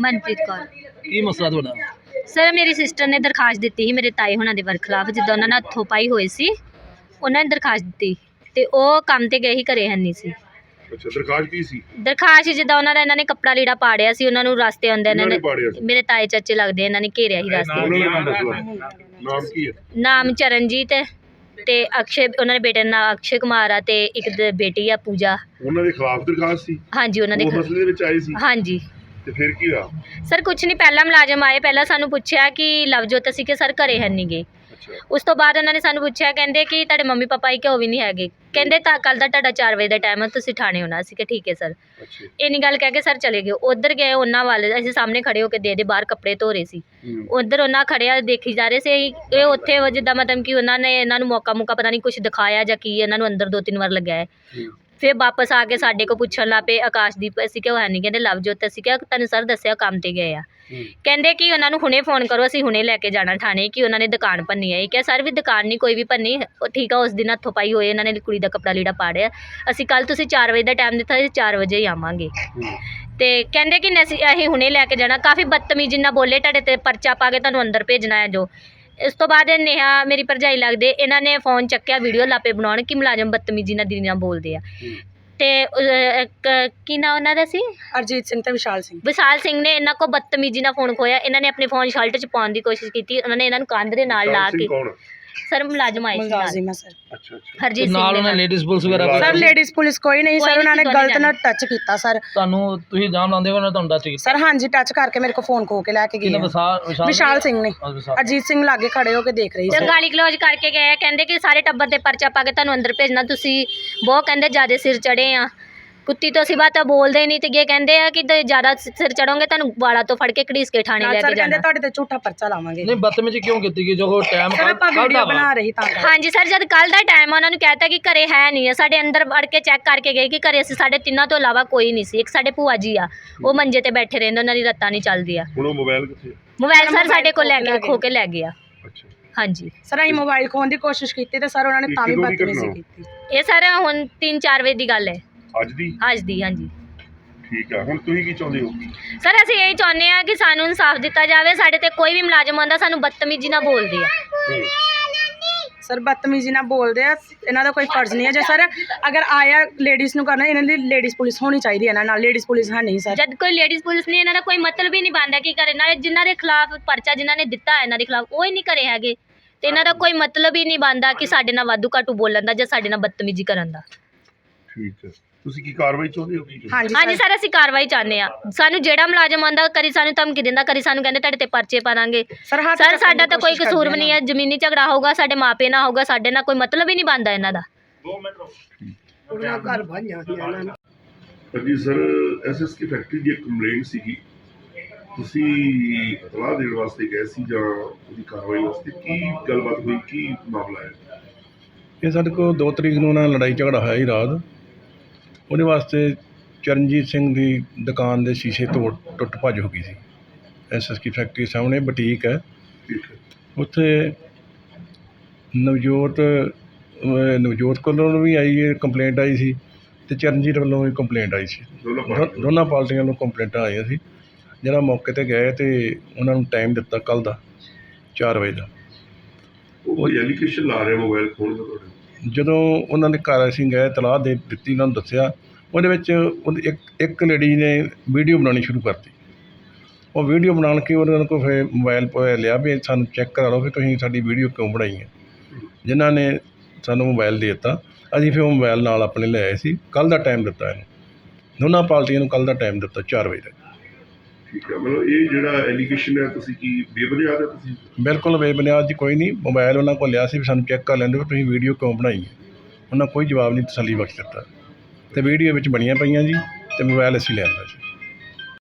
ਮਨਪ੍ਰੀਤ ਕੌਰ। ਕੀ ਮਸਲਾ ਤੁਹਾਡਾ? ਸਰ ਮੇਰੀ ਸਿਸਟਰ ਨੇ ਦਰਖਾਸਤ ਦਿੱਤੀ ਸੀ ਮੇਰੇ ਤਾਏ ਹੁਣਾਂ ਦੇ ਵਰਖਲਾਫ ਜਿੱਦਾਂ ਉਹਨਾਂ ਨਾਲ ਹੱਥੋਂ ਪਾਈ ਹੋਈ ਸੀ। ਉਹਨਾਂ ਨੇ ਦਰਖਾਸਤ ਦਿੱਤੀ ਤੇ ਉਹ ਕੰਮ ਤੇ ਗਏ ਹੀ ਘਰੇ ਹੈ ਨਹੀਂ ਸੀ। ਅੱਛਾ ਦਰਖਾਸਤ ਕੀ ਸੀ? ਦਰਖਾਸਤ ਜਿੱਦਾਂ ਉਹਨਾਂ ਦਾ ਇਹਨਾਂ ਨੇ ਕੱਪੜਾ ਲੀੜਾ ਪਾੜਿਆ ਸੀ ਉਹਨਾਂ ਨੂੰ ਰਸਤੇ ਆਉਂਦੇ ਇਹਨਾਂ ਨੇ ਨੇ ਪਾੜਿਆ ਸੀ? ਮੇਰੇ ਤਾਏ ਚਾਚੇ ਲੱਗਦੇ ਇਹਨਾਂ ਨੇ ਘੇਰਿਆ ਸੀ ਰਸਤੇ। ਉਹਨਾਂ ਦਾ ਨਾਮ ਦੱਸੋ ਨਾਮ ਕੀ ਹੈ? ਨਾਮ ਚਰਨਜੀਤ ਹੈ ਤੇ ਅਕਸ਼ੇ ਉਹਨਾਂ ਦੇ ਬੇਟੇ ਦਾ ਨਾਮ ਅਕਸ਼ੇ ਕੁਮਾਰ ਆ ਤੇ ਇੱਕ ਦ- ਬੇਟੀ ਆ ਪੂਜਾ। ਉਹਨਾਂ ਦੇ ਖਿਲਾਫ ਦਰਖਾਸਤ ਸੀ? ਹਾਂਜੀ ਉਹਨਾਂ ਦੇ ਉਹ ਘਰ- ਮਸਲੇ ਦੇ ਵਿੱਚ ਆਏ ਸੀ? ਹਾਂਜੀ। ਤੇ ਫਿਰ ਕੀ ਹੋਇਆ? ਸਰ ਕੁਛ ਨਹੀਂ ਪਹਿਲਾਂ ਮੁਲਾਜ਼ਮ ਆਏ ਪਹਿਲਾਂ ਸਾਨੂੰ ਪੁੱਛਿਆ ਕਿ ਲਵਜੋਤ ਅਸੀਂ ਕਿ ਸਰ ਘਰੇ ਹੈ ਨਹੀਂ ਗੇ। ਅੱਛਾ। ਉਸ ਤੋਂ ਬਾਅਦ ਉਹਨਾਂ ਨੇ ਸਾਨੂੰ ਪੁੱਛਿਆ ਕਹਿੰਦੇ ਕਿ ਤੁਹਾਡੇ ਮੰਮੀ ਪਾਪਾ ਹੀ ਕਿਉਂ ਵੀ ਨਹੀਂ ਹੈਗੇ। ਕਹਿੰਦੇ ਤਾਂ ਕੱਲ ਦਾ ਤੁਹਾਡਾ 4 ਵਜੇ ਦਾ ਟਾਈਮ ਹੈ ਤੁਸੀਂ ਥਾਣੇ ਆਉਣਾ ਸੀ ਕਿ ਠੀਕ ਹੈ ਸਰ। ਅੱਛਾ। ਇੰਨੀ ਗੱਲ ਕਹਿ ਕੇ ਸਰ ਚਲੇ ਗਏ। ਉਧਰ ਗਏ ਉਹਨਾਂ ਵੱਲ ਅਸੀਂ ਸਾਹਮਣੇ ਖੜੇ ਹੋ ਕੇ ਦੇ ਦੇ ਬਾਹਰ ਕੱਪੜੇ ਧੋ ਰਹੇ ਸੀ। ਹੂੰ। ਉਧਰ ਉਹਨਾਂ ਖੜਿਆ ਦੇਖੀ ਜਾ ਰਹੇ ਸੀ ਇਹ ਉੱਥੇ ਉਹ ਜਿੱਦਾਂ ਮਤਲਬ ਕਿ ਉਹਨਾਂ ਨੇ ਇਹਨਾਂ ਨੂੰ ਮੌਕਾ ਮੁਕਾ ਪਤਾ ਨਹੀਂ ਕੁਝ ਦਿਖਾਇਆ ਜਾਂ ਕੀ ਇਹਨਾਂ ਨੂੰ ਅੰਦਰ ਦੋ ਤਿੰਨ ਵਾਰ ਲੱਗਿਆ ਹੈ ਹੂੰ। ਫਿਰ ਵਾਪਸ ਆ ਕੇ ਸਾਡੇ ਕੋਲ ਪੁੱਛਣ ਲੱਗ ਪਏ ਆਕਾਸ਼ਦੀਪ ਅਸੀਂ ਕਿਉਂ ਹੈ ਨਹੀਂ ਕਹਿੰਦੇ ਲਵਜੋਤ ਅਸੀਂ ਕਿਹਾ ਤੁਹਾਨੂੰ ਸਰ ਦੱਸਿਆ ਕੰਮ ਤੇ ਗਏ ਆ। ਕਹਿੰਦੇ ਕਿ ਉਹਨਾਂ ਨੂੰ ਹੁਣੇ ਫੋਨ ਕਰੋ ਅਸੀਂ ਹੁਣੇ ਲੈ ਕੇ ਜਾਣਾ ਥਾਣੇ ਕਿ ਉਹਨਾਂ ਨੇ ਦੁਕਾਨ ਭੰਨੀ ਹੈ ਇਹ ਕਿਹਾ ਸਰ ਵੀ ਦੁਕਾਨ ਨਹੀਂ ਕੋਈ ਵੀ ਭੰਨੀ ਉਹ ਠੀਕ ਆ ਉਸ ਦਿਨ ਹੱਥੋਂ ਪਾਈ ਹੋਏ ਇਹਨਾਂ ਨੇ ਕੁੜੀ ਦਾ ਕੱਪੜਾ ਲੀੜਾ ਪਾੜਿਆ। ਅਸੀਂ ਕੱਲ ਤੁਸੀਂ 4 ਵਜੇ ਦਾ ਟਾਈਮ ਦਿੱਤਾ ਸੀ 4 ਵਜੇ ਹੀ ਆਵਾਂਗੇ। ਤੇ ਕਹਿੰਦੇ ਕਿ ਅਸੀਂ ਅਸੀਂ ਹੁਣੇ ਲੈ ਕੇ ਜਾਣਾ ਕਾਫੀ ਬਦਤਮੀਜ਼ੀ ਨਾਲ ਬੋਲੇ ਤੁਹਾਡੇ ਤੇ ਪਰਚਾ ਪਾ ਕੇ ਤੁਹਾਨੂੰ ਅੰਦਰ ਭੇਜਣਾ ਹੈ ਜੋ। ਇਸ ਤੋਂ ਬਾਅਦ ਨੇਹਾ ਮੇਰੀ ਭਰਜਾਈ ਲੱਗਦੇ ਇਹਨਾਂ ਨੇ ਫੋਨ ਚੱਕਿਆ ਵੀਡੀਓ ਲਾਪੇ ਬਣਾਉਣ ਕਿ ਮੁਲਾਜ਼ਮ ਬਦਤਮੀਜ਼ੀ ਨਾਲ ਦੀਦੀ ਨਾਲ ਬੋਲਦੇ ਆ। ਤੇ ਅਹ, ਕੀ ਨਾ ਉਹਨਾਂ ਦਾ ਸੀ? ਅਰਜੀਤ ਸਿੰਘ ਤੇ ਵਿਸ਼ਾਲ ਸਿੰਘ। ਵਿਸ਼ਾਲ ਸਿੰਘ ਨੇ ਇਹਨਾਂ ਕੋ ਬਦਤਮੀਜ਼ੀ ਨਾਲ ਫੋਨ ਖੋਇਆ ਇਹਨਾਂ ਨੇ ਆਪਣੇ ਫੋਨ ਸ਼ਲਟ ਚ ਪਾਉਣ ਦੀ ਕੋਸ਼ਿਸ਼ ਕੀਤੀ ਉਹਨਾਂ ਨੇ ਇਹਨਾਂ ਨੂੰ ਕੰਧ ਦੇ ਨਾਲ ਲਾ ਕੇ ਕੌਣ? ਸਰ ਮੁਲਾਜ਼ਮ ਆਏ ਸੀ ਨਾਲ। ਮੁਲਾਜ਼ਮ ਹੈ ਸਰ। ਅੱਛਾ ਅੱਛਾ। ਹਰਜੀਤ ਸਿੰਘ ਨਾਲ ਦੇ ਉਹਨਾਂ ਨਾਲ। ਲੇਡੀਜ਼ ਪੁਲਿਸ ਵਗੈਰਾ ਸਰ, ਸਰ ਲੇਡੀਜ਼ ਪੁਲਿਸ ਕੋਈ ਨਹੀਂ ਕੋਈ ਸਰ ਉਹਨਾਂ ਨੇ ਨਹੀਂ ਗਲਤ ਨਾਲ ਟੱਚ ਕੀਤਾ ਸਰ। ਤੁਹਾਨੂੰ ਤੁਸੀਂ ਜਾਮ ਲਾਉਂਦੇ ਹੋ ਉਹਨਾਂ ਤੁਹਾਨੂੰ ਦੱਸ ਕੀਤਾ? ਸਰ ਹਾਂਜੀ ਟੱਚ ਕਰਕੇ ਮੇਰੇ ਕੋ ਫੋਨ ਖੋ ਕੇ ਲੈ ਕੇ ਗਏ ਕਿਹਨੇ ਆ। ਵਿਸ਼ਾਲ ਵਿਸ਼ਾਲ ਵਿਸ਼ਾਲ ਸਿੰਘ ਨੇ। ਹਾਂ, ਵਿਸ਼ਾਲ। ਅਰਜੀਤ ਸਿੰਘ ਲਾਗੇ ਖੜੇ ਹੋ ਕੇ ਦੇਖ ਰਹੀ ਤੇ ਸੀ ਗਾਲੀ ਕਲੋਜ਼ ਕਰਕੇ ਗਏ ਆ। ਕਹਿੰਦੇ ਕਿ ਸਾਰੇ ਟੱਬਰ ਦੇ ਪਰਚਾ ਪਾ ਕੇ ਤੁਹਾਨੂੰ ਅੰਦਰ ਭੇਜਣਾ। ਤੁਸੀਂ ਬਹੁਤ ਕਹਿੰਦੇ ਜਿਆਦੇ ਸਿਰ ਚੜੇ ਆ। ਕੁੱਤੀ ਤੋਂ ਸਿਵਾ ਤਾਂ ਬੋਲਦੇ ਨਹੀਂ ਤੇ ਇਹ ਕਹਿੰਦੇ ਆ ਕਿ ਤੇ ਜ਼ਿਆਦਾ ਸਿਰ ਚੜੋਗੇ ਤੁਹਾਨੂੰ ਵਾਲਾ ਤੋਂ ਫੜ ਕੇ ਘੜੀਸ ਕੇ ਥਾਣੇ ਲੈ ਸਰ ਕੇ ਕਹਿੰਦੇ ਜਾਣਾ। ਤੁਹਾਡੇ ਤੇ ਝੂਠਾ ਪਰਚਾ ਲਾਵਾਂਗੇ। ਨਹੀਂ ਬਦਤਮੀਜ਼ੀ ਕਿਉਂ ਕੀਤੀ ਗਈ? ਜੋ ਟਾਈਮ ਸਰ ਆਪਾਂ ਵੀਡੀਓ ਬਣਾ ਰਹੀ ਤਾਂ ਕਰਕੇ। ਹਾਂਜੀ ਸਰ ਜਦ ਕੱਲ ਦਾ ਟਾਈਮ ਆ ਉਹਨਾਂ ਨੂੰ ਕਹਿਤਾ ਕਿ ਘਰੇ ਹੈ ਨਹੀਂ ਆ। ਸਾਡੇ ਅੰਦਰ ਵੜ ਕੇ ਚੈੱਕ ਕਰਕੇ ਗਏ ਕਿ ਘਰੇ ਅਸੀਂ ਸਾਡੇ ਤਿੰਨਾਂ ਤੋਂ ਇਲਾਵਾ ਕੋਈ ਨਹੀਂ ਸੀ। ਇੱਕ ਸਾਡੇ ਭੂਆ ਜੀ ਆ ਉਹ ਮੰਜੇ ਤੇ ਬੈਠੇ ਰਹਿੰਦੇ ਉਹਨਾਂ ਦੀ ਲੱਤਾਂ ਨਹੀਂ ਚੱਲਦੀਆਂ ਹੁਣ ਉਹ ਮੋਬਾਈਲ ਕਿੱਥੇ? ਮੋਬਾਈਲ ਸਰ ਸਾਡੇ ਕੋਲ ਲੈ ਖੋ ਕੇ ਖੋ ਕੇ ਲੈ ਗਿਆ ਅੱਛਾ। ਹਾਂਜੀ। ਸਰ ਅਸੀਂ ਮੋਬਾਈਲ ਖੋਣ ਦੀ ਕੋਸ਼ਿਸ਼ ਕੀਤੀ ਤੇ ਸਰ ਉਹਨਾਂ ਨੇ ਇਹ ਤਾਂ ਵੀ ਕਦੋਂ ਦੀ ਬਦਤਮੀਜ਼ੀ ਘਟਨਾ? ਕੀਤੀ। ਇਹ ਸਰ ਹੁਣ 3-4 ਵਜੇ ਦੀ ਗੱਲ ਹੈ। ਅੱਜ ਦੀ? ਅੱਜ ਦੀ ਹਾਂਜੀ। ਠੀਕ ਆ ਹੁਣ ਤੁਸੀਂ ਕੀ ਚਾਹੁੰਦੇ ਹੋ? ਸਰ ਅਸੀਂ ਇਹ ਚਾਹੁੰਦੇ ਆ ਕਿ ਸਾਨੂੰ ਇਨਸਾਫ ਦਿੱਤਾ ਜਾਵੇ ਸਾਡੇ ਤੇ ਕੋਈ ਵੀ ਮੁਲਾਜ਼ਮ ਆਉਂਦਾ ਸਾਨੂੰ ਬਦਤਮੀਜ਼ੀ ਨਾਲ ਬੋਲਦੇ ਆ। ਹੂੰ। ਸਰ ਬਦਤਮੀਜ਼ੀ ਨਾਲ ਬੋਲਦੇ ਆ ਇਹਨਾਂ ਦਾ ਕੋਈ ਫਰਜ਼ ਨਹੀਂ ਹੈ ਜੇ ਸਰ ਅਗਰ ਆਇਆ ਲੇਡੀਜ਼ ਨੂੰ ਕਰਨਾ ਇਹਨਾਂ ਦੀ ਲੇਡੀਜ਼ ਪੁਲਿਸ ਹੋਣੀ ਚਾਹੀਦੀ ਹੈ ਇਹਨਾਂ ਨਾਲ ਲੇਡੀਜ਼ ਪੁਲਿਸ ਹੈ ਨਹੀਂ ਸਰ। ਜਦ ਕੋਈ ਲੇਡੀਜ਼ ਪੁਲਿਸ ਨੇ ਇਹਨਾਂ ਦਾ ਕੋਈ ਮਤਲਬ ਹੀ ਨਹੀਂ ਬਣਦਾ ਕੀ ਕਰੇ ਨਾਲੇ ਜਿਨ੍ਹਾਂ ਦੇ ਖਿਲਾਫ ਪਰਚਾ ਜਿਨ੍ਹਾਂ ਨੇ ਦਿੱਤਾ ਹੈ ਇਹਨਾਂ ਦੇ ਖਿਲਾਫ ਉਹ ਹੀ ਨਹੀਂ ਕਰੇ ਹੈਗੇ। ਤੇ ਇਹਨਾਂ ਦਾ ਕੋਈ ਮਤਲਬ ਹੀ ਨਹੀਂ ਬਣਦਾ ਕਿ ਸਾਡੇ ਨਾਲ ਵਾਧੂ ਘਾਟੂ ਬੋਲਣ ਦਾ ਜਾਂ ਸਾਡੇ ਨਾਲ ਬਦਤਮੀਜ਼ੀ ਕਰਨ ਦਾ। ਠੀਕ ਹੈ। ਤੁਸੀਂ ਕੀ ਕਾਰਵਾਈ ਚਾਹੁੰਦੇ ਹੋ ਕੀ ਹਾਂਜੀ ਹਾਂਜੀ ਸਰ। ਅਸੀਂ ਕਾਰਵਾਈ ਚਾਹੁੰਦੇ ਆ ਸਾਨੂੰ ਜਿਹੜਾ ਮੁਲਾਜ਼ਮ ਆਉਂਦਾ ਕਰੀ ਸਾਨੂੰ ਧਮਕੀ ਦਿੰਦਾ ਕਰੀ ਸਾਨੂੰ ਕਹਿੰਦੇ ਤੁਹਾਡੇ ਤੇ ਪਰਚੇ ਪਾ ਦਾਂਗੇ। ਸਰ ਹੱਥ ਸਰ ਸਾਡਾ ਤਾਂ ਕੋਈ ਕਸੂਰ ਵੀ ਨਹੀਂ ਹੈ। ਜ਼ਮੀਨੀ ਝਗੜਾ ਹੋਊਗਾ ਸਾਡੇ ਮਾਪੇ ਨਾਲ ਹੋਊਗਾ ਸਾਡੇ ਨਾਲ ਕੋਈ ਮਤਲਬ ਹੀ ਨਹੀਂ ਬਣਦਾ ਇਹਨਾਂ ਦਾ। ਜੀ ਸਰ ਐਸਐਸ ਕੀ ਫੈਕਟਰੀ ਦੀ ਇੱਕ ਕੰਪਲੇਂਟ ਸੀਗੀ। ਤੁਸੀਂ ਇਤਲਾਹ ਦੇਣ ਵਾਸਤੇ ਗਏ ਸੀ ਜਾਂ ਉਹਦੀ ਕਾਰਵਾਈ ਵਾਸਤੇ? ਕੀ ਗੱਲਬਾਤ ਹੋਈ? ਕੀ ਮਾਮਲਾ ਹੈ? ਇਹ ਸਾਡੇ ਕੋਲ 2 ਤਰੀਕ ਨੂੰ ਉਹਨਾਂ ਨਾਲ ਲੜਾਈ ਝਗੜਾ ਹੋਇਆ ਸੀ ਰਾਤ। ਉਹਦੇ ਵਾਸਤੇ ਚਰਨਜੀਤ ਸਿੰਘ ਦੀ ਦੁਕਾਨ ਦੇ ਸ਼ੀਸ਼ੇ ਤੋੜ ਟੁੱਟ ਭੱਜ ਹੋ ਗਈ ਸੀ। ਐਸਐਸ ਕੀ ਫੈਕਟਰੀ ਸਾਹਮਣੇ ਬੁਟੀਕ ਹੈ। ਉੱਥੇ ਨਵਜੋਤ ਨਵਜੋਤ ਕੋਲੋਂ ਵੀ ਆਈ ਕੰਪਲੇਂਟ ਆਈ ਸੀ ਤੇ ਚਰਨਜੀਤ ਵੱਲੋਂ ਵੀ ਕੰਪਲੇਂਟ ਆਈ ਸੀ। ਦੋਨੋਂ ਪਾਰਟੀਆਂ ਨੂੰ ਕੰਪਲੇਂਟਾਂ ਆਈਆਂ ਸੀ। ਜਿਹੜਾ ਮੌਕੇ ਤੇ ਗਏ ਤੇ ਉਹਨਾਂ ਨੂੰ ਟਾਈਮ ਦਿੱਤਾ ਕੱਲ ਦਾ 4 ਵਜੇ ਦਾ। ਉਹ ਐਲੀਗੇਸ਼ਨ ਲਾ ਰਿਹਾ ਮੋਬਾਈਲ ਖੋਣ ਦਾ ਤੁਹਾਡੇ ਜਦੋਂ ਉਹਨਾਂ ਦੇ ਘਰ ਅਸੀਂ ਗਏ, ਤਲਾਹ ਦੇ ਦਿੱਤੀ, ਉਹਨਾਂ ਨੂੰ ਦੱਸਿਆ, ਉਹਦੇ ਵਿੱਚ ਉਹਦੀ ਇੱਕ ਇੱਕ ਲੇਡੀ ਨੇ ਵੀਡੀਓ ਬਣਾਉਣੀ ਸ਼ੁਰੂ ਕਰਤੀ। ਉਹ ਵੀਡੀਓ ਬਣਾਉਣ ਕੇ ਉਹਨਾਂ ਕੋਲ ਫਿਰ ਮੋਬਾਈਲ ਪੋਇਆ ਲਿਆ ਵੀ ਸਾਨੂੰ ਚੈੱਕ ਕਰਾ ਲਓ ਵੀ ਤੁਸੀਂ ਸਾਡੀ ਵੀਡੀਓ ਕਿਉਂ ਬਣਾਈ ਹੈ। ਜਿਨ੍ਹਾਂ ਨੇ ਸਾਨੂੰ ਮੋਬਾਈਲ ਦੇ ਦਿੱਤਾ, ਅਸੀਂ ਫਿਰ ਉਹ ਮੋਬਾਈਲ ਨਾਲ ਆਪਣੇ ਲੈ ਆਏ ਸੀ। ਕੱਲ ਦਾ ਟਾਈਮ ਦਿੱਤਾ ਇਹਨੂੰ। ਦੋਨਾਂ ਪਾਰਟੀਆਂ ਨੂੰ ਕੱਲ ਦਾ ਟਾਈਮ ਦਿੱਤਾ 4 ਵਜੇ ਤੱਕ। ਠੀਕ ਹੈ ਮਤਲਬ ਇਹ ਜਿਹੜਾ ਐਲੀਗੇਸ਼ਨ ਹੈ, ਤੁਸੀਂ ਕੀ ਬੇਬੁਨਿਆਦ ਹੈ ਤੁਸੀਂ? ਬਿਲਕੁਲ ਬੇਬੁਨਿਆਦ ਜੀ ਕੋਈ ਨਹੀਂ। ਮੋਬਾਈਲ ਉਹਨਾਂ ਕੋਲ ਲਿਆ ਸੀ ਵੀ ਸਾਨੂੰ ਚੈੱਕ ਕਰ ਲੈਂਦੇ ਵੀ ਤੁਸੀਂ ਵੀਡੀਓ ਕਿਉਂ ਬਣਾਈ ਹੈ। ਉਹਨਾਂ ਕੋਈ ਜਵਾਬ ਨਹੀਂ ਤਸੱਲੀ ਬਖਸ਼ ਦਿੱਤਾ। ਤੇ ਵੀਡੀਓ ਵਿੱਚ ਬਣੀਆਂ ਪਈਆਂ ਜੀ ਤੇ ਮੋਬਾਈਲ ਅਸੀਂ ਲੈ ਆਂਦਾ ਜੀ।